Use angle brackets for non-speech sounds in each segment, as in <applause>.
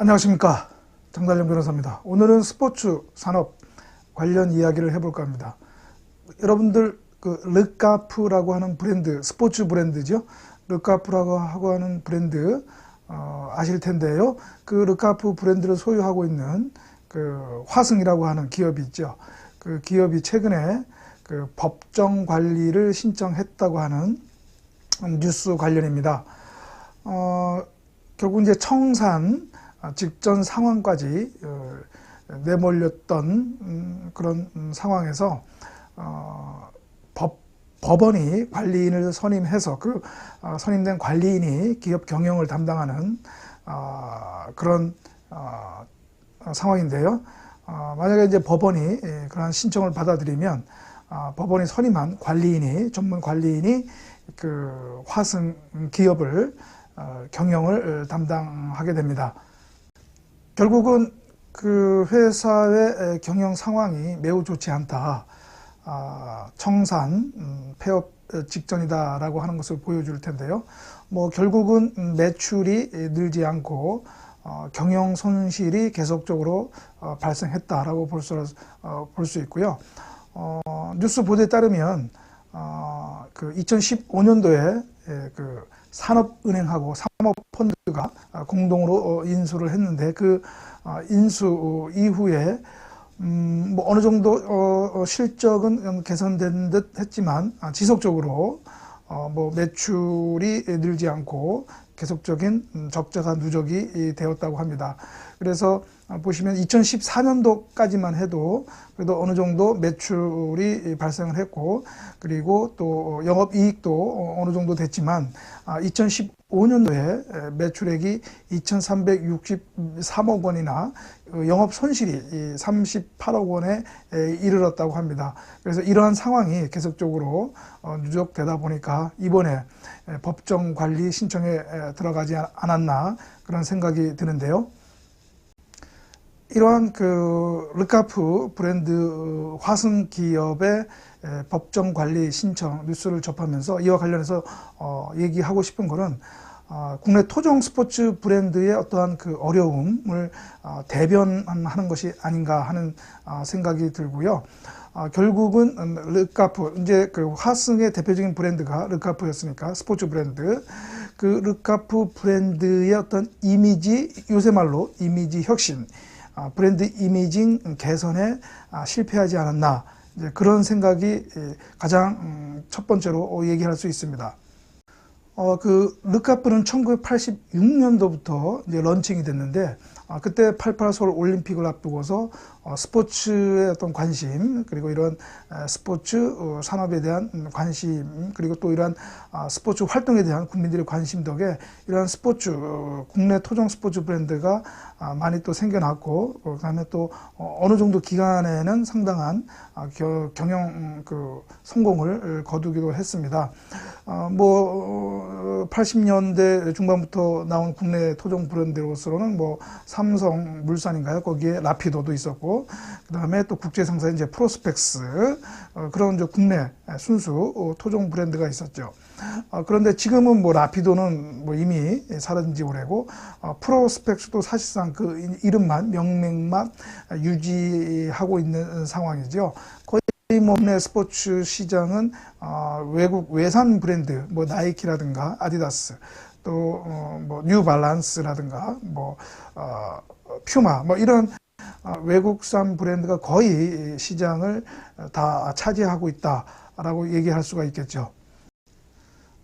안녕하십니까 장달령 변호사입니다. 오늘은 스포츠 산업 관련 이야기를 해볼까 합니다. 여러분들 그 르카프라고 하는 브랜드 스포츠 브랜드죠. 르카프라고 하고 하는 브랜드 어, 아실 텐데요. 그 르카프 브랜드를 소유하고 있는 그 화승이라고 하는 기업이 있죠. 그 기업이 최근에 그 법정 관리를 신청했다고 하는 뉴스 관련입니다. 어, 결국 이제 청산 직전 상황까지 어, 내몰렸던 음, 그런 음, 상황에서 어, 법, 법원이 관리인을 선임해서 그 어, 선임된 관리인이 기업 경영을 담당하는 어, 그런 어, 상황인데요. 어, 만약에 이제 법원이 예, 그러한 신청을 받아들이면 어, 법원이 선임한 관리인이 전문 관리인이 그 화승 기업을 어, 경영을 담당하게 됩니다. 결국은 그 회사의 경영 상황이 매우 좋지 않다. 아, 청산, 음, 폐업 직전이다라고 하는 것을 보여줄 텐데요. 뭐 결국은 매출이 늘지 않고 어, 경영 손실이 계속적으로 어, 발생했다라고 볼 수, 어, 볼수 있고요. 어, 뉴스 보도에 따르면 어, 그 2015년도에 예, 그 산업은행하고 사모펀드가 공동으로 인수를 했는데 그 인수 이후에 음, 뭐 어느 정도 어, 실적은 개선된 듯 했지만 지속적으로 어, 뭐 매출이 늘지 않고 계속적인 적자가 누적이 되었다고 합니다. 그래서 보시면 2014년도까지만 해도 그래도 어느 정도 매출이 발생을 했고 그리고 또 영업 이익도 어느 정도 됐지만 2015년도에 매출액이 2,363억 원이나 영업 손실이 38억 원에 이르렀다고 합니다. 그래서 이러한 상황이 계속적으로 어, 누적되다 보니까 이번에 법정 관리 신청에 들어가지 않았나 그런 생각이 드는데요. 이러한 그 르카프 브랜드 화승 기업의 법정 관리 신청 뉴스를 접하면서 이와 관련해서 어, 얘기하고 싶은 거는 어, 국내 토종 스포츠 브랜드의 어떠한 그 어려움을 어, 대변하는 것이 아닌가 하는 어, 생각이 들고요. 어, 결국은 르카프 이제 그 화승의 대표적인 브랜드가 르카프였으니까 스포츠 브랜드 그 르카프 브랜드의 어떤 이미지 요새 말로 이미지 혁신 아, 브랜드 이미징 개선에 아, 실패하지 않았나 그런 생각이 가장 음, 첫 번째로 얘기할 수 있습니다. 어, 그 르카프는 1986년도부터 이제 런칭이 됐는데 아, 그때 88 서울 올림픽을 앞두고서 어, 스포츠의 어떤 관심 그리고 이런 스포츠 어, 산업에 대한 관심 그리고 또 이러한 아, 스포츠 활동에 대한 국민들의 관심 덕에 이러한 스포츠 어, 국내 토종 스포츠 브랜드가 아, 많이 또 생겨났고 그다음에 또 어느 정도 기간에는 상당한 경영 음, 그 성공을 거두기도 했습니다. 뭐 80년대 중반부터 나온 국내 토종 브랜드로서는 뭐 삼성 물산인가요? 거기에 라피도도 있었고 그 다음에 또 국제 상사 이제 프로스펙스 어, 그런 이제 국내 순수 어, 토종 브랜드가 있었죠. 어, 그런데 지금은 뭐 라피도는 뭐 이미 사라진 지 오래고 어, 프로스펙스도 사실상 그 이름만 명맥만 유지하고 있는 상황이죠. 거의 뭐 국내 스포츠 시장은 어, 외국 외산 브랜드 뭐 나이키라든가 아디다스 또뭐 어, 뉴발란스라든가 뭐 어, 퓨마 뭐 이런 아, 외국산 브랜드가 거의 시장을 다 차지하고 있다라고 얘기할 수가 있겠죠.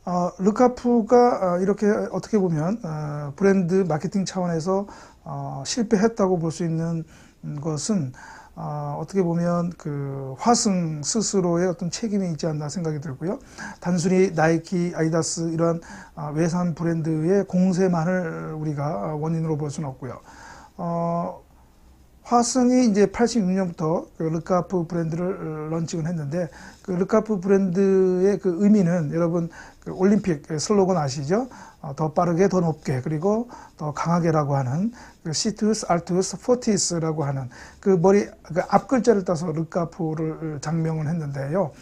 어, 르카프가 어, 이렇게 어떻게 보면 어, 브랜드 마케팅 차원에서 어, 실패했다고 볼 수 있는 것은 어, 어떻게 보면 그 화승 스스로의 어떤 책임이 있지 않나 생각이 들고요. 단순히 나이키, 아이다스 이런 어, 외산 브랜드의 공세만을 우리가 원인으로 볼 수는 없고요. 어, 화성이 이제 86년부터 그 르카프 브랜드를 런칭을 했는데 그 르카프 브랜드의 그 의미는 여러분 그 올림픽 슬로건 아시죠? 어, 더 빠르게 더 높게 그리고 더 강하게라고 하는 그 시트스 알투스 포티스라고 하는 그 머리 그 앞 글자를 따서 르카프를 장명을 했는데요.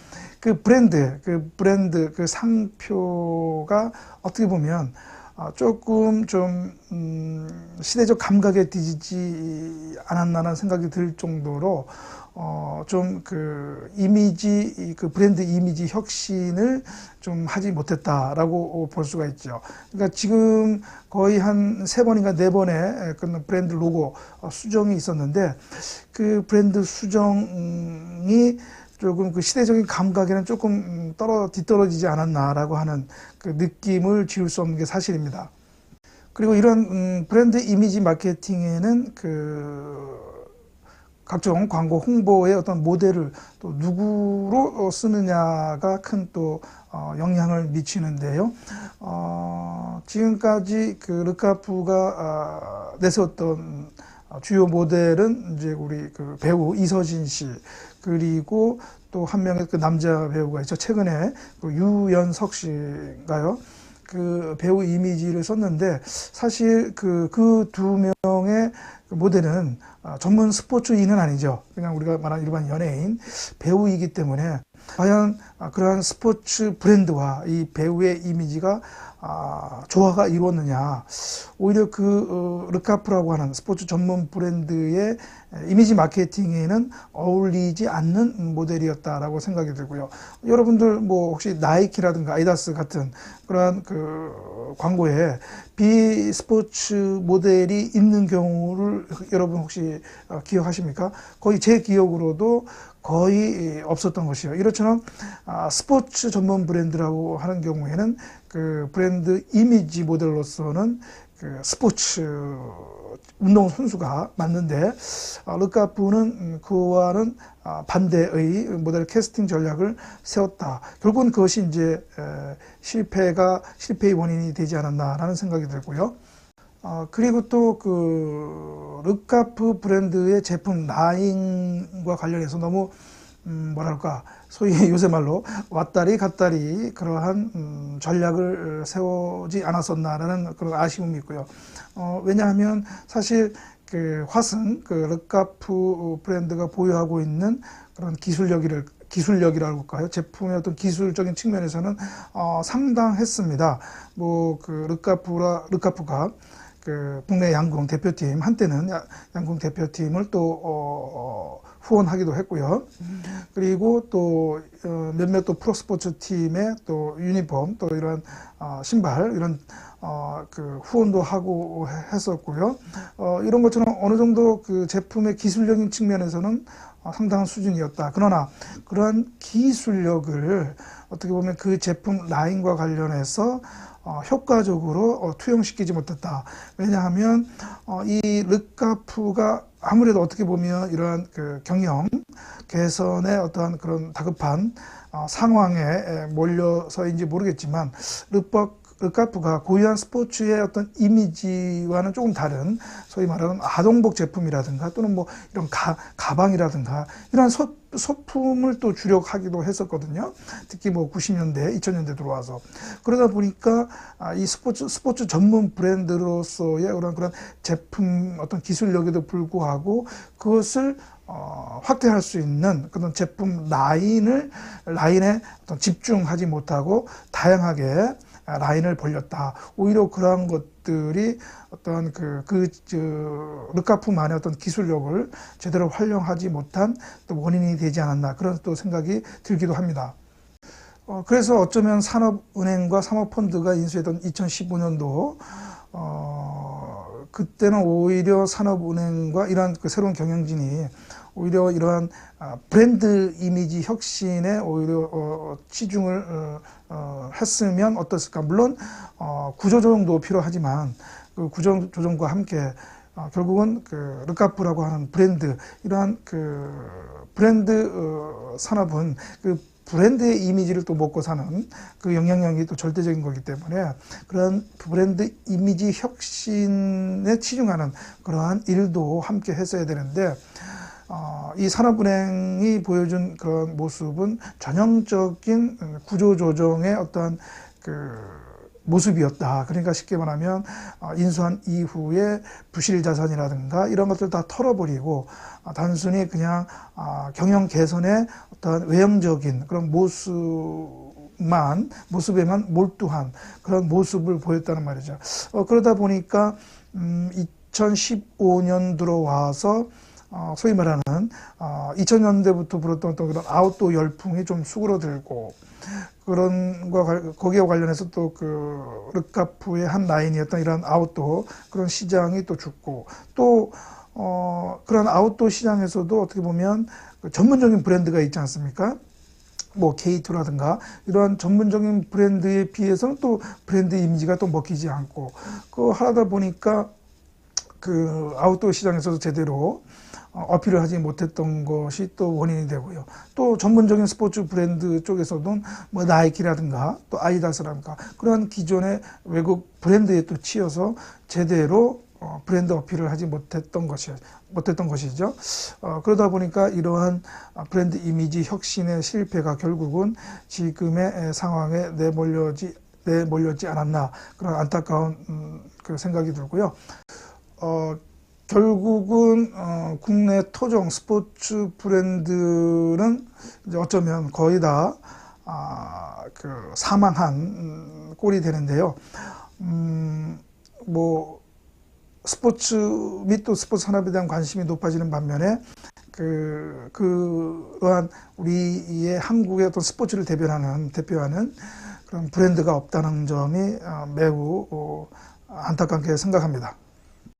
그 브랜드 그 브랜드 그 상표가 어떻게 보면 아, 조금 좀 음, 시대적 감각에 뒤지지 않았나라는 생각이 들 정도로 어, 좀 그 이미지, 이그 브랜드 이미지 혁신을 좀 하지 못했다라고 볼 수가 있죠. 그러니까 지금 거의 한 세 번인가 네 번의 그런 브랜드 로고 어, 수정이 있었는데 그 브랜드 수정이 조금 그 시대적인 감각에는 조금 떨어 뒤떨어지지 않았나라고 하는 그 느낌을 지울 수 없는 게 사실입니다. 그리고 이런 음, 브랜드 이미지 마케팅에는 그 각종 광고 홍보의 어떤 모델을 또 누구로 쓰느냐가 큰또 어, 영향을 미치는데요. 어, 지금까지 그 르카프가 아, 내세웠던 주요 모델은 이제 우리 그 배우 이서진 씨 그리고 또 한 명의 그 남자 배우가 있죠. 최근에 그 유연석 씨인가요? 그 배우 이미지를 썼는데 사실 그 그 두 명의 그 모델은 아, 전문 스포츠인은 아니죠. 그냥 우리가 말하는 일반 연예인 배우이기 때문에 과연 아, 그러한 스포츠 브랜드와 이 배우의 이미지가 아, 조화가 이루었느냐. 오히려 그 어, 르카프라고 하는 스포츠 전문 브랜드의 이미지 마케팅에는 어울리지 않는 모델이었다라고 생각이 들고요. 여러분들 뭐 혹시 나이키라든가 아이다스 같은 그러한 그 광고에 비스포츠 모델이 있는 경우를 여러분 혹시 어, 기억하십니까? 거의 제 기억으로도 거의 없었던 것이요. 이렇처럼 아, 스포츠 전문 브랜드라고 하는 경우에는 그 브랜드 이미지 모델로서는 그 스포츠 운동 선수가 맞는데 아, 르카프는 그와는 아, 반대의 모델 캐스팅 전략을 세웠다. 결국은 그것이 이제 실패가 실패의 원인이 되지 않았나라는 생각이 들고요. 어, 그리고 또 그 르카프 브랜드의 제품 라인과 관련해서 너무 음, 뭐랄까 소위 <laughs> 요새 말로 왔다리 갔다리 그러한 음, 전략을 세우지 않았었나라는 그런 아쉬움이 있고요. 어, 왜냐하면 사실 그 화승 그 르카프 브랜드가 보유하고 있는 그런 기술력이를 기술력이라고 할까요? 제품의 어떤 기술적인 측면에서는 어, 상당했습니다. 뭐 그 르카프라 르카프가 그 국내 양궁 대표팀 한때는 양궁 대표팀을 또 어, 어, 후원하기도 했고요. 그리고 또 어, 몇몇 또 프로스포츠 팀의 또 유니폼 또 이런 어, 신발 이런 어, 그 후원도 하고 했었고요. 어, 이런 것처럼 어느 정도 그 제품의 기술적인 측면에서는 어, 상당한 수준이었다. 그러나 그러한 기술력을 어떻게 보면 그 제품 라인과 관련해서 어, 효과적으로 어, 투영시키지 못했다. 왜냐하면 어, 이 르카프가 아무래도 어떻게 보면 이러한 그 경영 개선의 어떠한 그런 다급한 어, 상황에 몰려서인지 모르겠지만 르박 르카프가 고유한 스포츠의 어떤 이미지와는 조금 다른 소위 말하는 아동복 제품이라든가 또는 뭐 이런 가, 가방이라든가 이런 소, 소품을 또 주력하기도 했었거든요. 특히 뭐 90년대, 2000년대 들어와서 그러다 보니까 아, 이 스포츠 스포츠 전문 브랜드로서의 그런 그런 제품 어떤 기술력에도 불구하고 그것을 어, 확대할 수 있는 그런 제품 라인을 라인에 어떤 집중하지 못하고 다양하게 라인을 벌렸다. 오히려 그러한 것들이 어떤 그, 그, 저, 르카프만의 어떤 기술력을 제대로 활용하지 못한 또 원인이 되지 않았나. 그런 또 생각이 들기도 합니다. 어, 그래서 어쩌면 산업은행과 사모펀드가 인수했던 2015년도, 어, 그때는 오히려 산업은행과 이러한 그 새로운 경영진이 오히려 이러한 아, 브랜드 이미지 혁신에 오히려 어, 치중을 어, 어, 했으면 어떻을까? 물론 구조조정도 필요하지만 그 구조조정과 함께 결국은 그 르카프라고 하는 브랜드 이러한 그 브랜드 산업은 그 브랜드의 이미지를 또 먹고 사는 그 영향력이 또 절대적인 거기 때문에 그런 브랜드 이미지 혁신에 치중하는 그러한 일도 함께 했어야 되는데 어, 이 산업은행이 보여준 그런 모습은 전형적인 구조조정의 어떤 그 모습이었다. 그러니까 쉽게 말하면 어, 인수한 이후에 부실 자산이라든가 이런 것들 다 털어버리고 어, 단순히 그냥 어, 경영 개선의 어떤 외형적인 그런 모습 모습만 모습에만 몰두한 그런 모습을 보였다는 말이죠. 어, 그러다 보니까 음, 2015년 들어와서 어, 소위 말하는 어, 2000년대부터 불었던 어떤 그런 아웃도어 열풍이 좀 수그러들고 그런 거 관- 거기에 관련해서 또 그 르카프의 한 라인이었던 이런 아웃도어 그런 시장이 또 죽고 또 어, 그런 아웃도어 시장에서도 어떻게 보면 그 전문적인 브랜드가 있지 않습니까? 뭐 K2라든가 이러한 전문적인 브랜드에 비해서는 또 브랜드 이미지가 또 먹히지 않고 그 하다 보니까 그 아웃도어 시장에서도 제대로 어, 어필을 하지 못했던 것이 또 원인이 되고요. 또 전문적인 스포츠 브랜드 쪽에서는 뭐 나이키라든가 또 아디다스라든가 그런 기존의 외국 브랜드에 또 치여서 제대로 어, 브랜드 어필을 하지 못했던 것이 못했던 것이죠. 어, 그러다 보니까 이러한 아, 브랜드 이미지 혁신의 실패가 결국은 지금의 에, 상황에 내몰려지 내몰렸지 않았나 그런 안타까운 음, 그 생각이 들고요. 어, 결국은 어, 국내 토종 스포츠 브랜드는 이제 어쩌면 거의 다 아, 그 사망한 음, 꼴이 되는데요. 음, 뭐 스포츠 및 또 스포츠 산업에 대한 관심이 높아지는 반면에 그 그러한 우리의 한국의 어떤 스포츠를 대변하는 대표하는 그런 브랜드가 없다는 점이 어, 매우 어, 안타깝게 생각합니다.